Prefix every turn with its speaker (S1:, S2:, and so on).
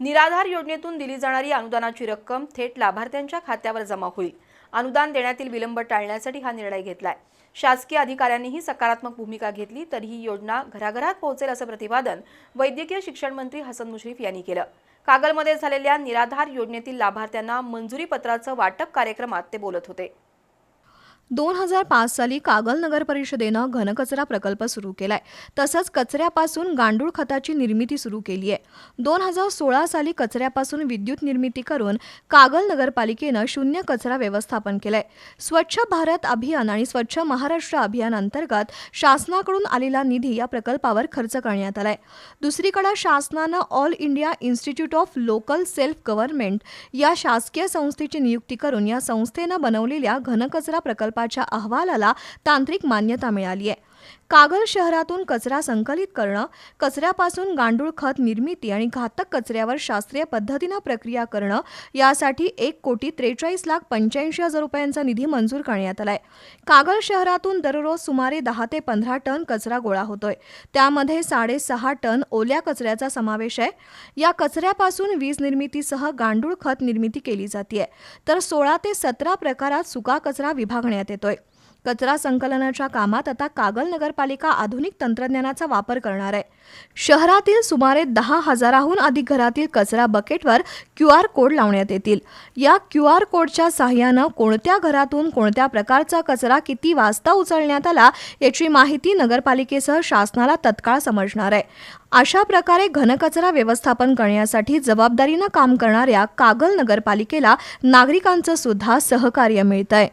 S1: निराधार योजनेतून दिली जाणारी अनुदानाची रक्कम थेट लाभार्थ्यांच्या खात्यावर जमा होईल. अनुदान देण्यातील विलंब टाळण्यासाठी हा निर्णय घेतलाय. शासकीय अधिकाऱ्यांनीही सकारात्मक भूमिका घेतली तर ही योजना घराघरात पोहोचेल असं प्रतिपादन वैद्यकीय शिक्षण मंत्री हसन मुश्रीफ यांनी केलं. कागलमध्ये झालेल्या निराधार योजनेतील लाभार्थ्यांना मंजुरी पत्राचं वाटप कार्यक्रमात ते बोलत होते.
S2: दोन हजार पाच साली कागल नगर परिषदेनं घनकचरा प्रकल्प सुरू केलाय. तसंच कचऱ्यापासून गांडूळ खताची निर्मिती सुरू केली आहे दोन हजार सोळा साली कचऱ्यापासून विद्युत निर्मिती करून कागल नगरपालिकेनं शून्य कचरा व्यवस्थापन केलंय. स्वच्छ भारत अभियान आणि स्वच्छ महाराष्ट्र अभियान अंतर्गत शासनाकडून आलेला निधी या प्रकल्पावर खर्च करण्यात आलाय. दुसरीकडे शासनानं all India institute of local self government या शासकीय संस्थेची नियुक्ती करून या संस्थेनं बनवलेल्या घनकचरा प्रकल्प प्रकल्पाच्या अहवालाला तांत्रिक मान्यता मिळाली आहे. कागल शहरातून कचरा संकलित करणं कचऱ्यापासून गांडूळ खत निर्मिती आणि घातक कचऱ्यावर शास्त्रीय पद्धतीनं प्रक्रिया करणं यासाठी एक कोटी त्रेचाळीस लाख पंच्याऐंशी हजार रुपयांचा निधी मंजूर करण्यात आलाय. कागल शहरातून दररोज सुमारे दहा ते पंधरा टन कचरा गोळा होतोय. त्यामध्ये साडेसहा टन ओल्या कचऱ्याचा समावेश आहे. या कचऱ्यापासून वीज निर्मितीसह गांडूळ खत निर्मिती केली जाते तर सोळा ते सतरा प्रकारात सुका कचरा विभागण्यात येतोय. कचरा संकलनाच्या कामात आता कागल नगरपालिका आधुनिक तंत्रज्ञानाचा वापर करणार आहे. शहरातील सुमारे दहा हजाराहून अधिक घरातील कचरा बकेटवर क्यू आर कोड लावण्यात येतील. या क्यू आर कोडच्या सहाय्यानं कोणत्या घरातून कोणत्या प्रकारचा कचरा किती वाजता उचलण्यात आला याची माहिती नगरपालिकेसह शासनाला तत्काळ समजणार आहे. अशा प्रकारे घनकचरा व्यवस्थापन करण्यासाठी जबाबदारीनं काम करणाऱ्या कागल नगरपालिकेला नागरिकांचं सुद्धा सहकार्य मिळतंय.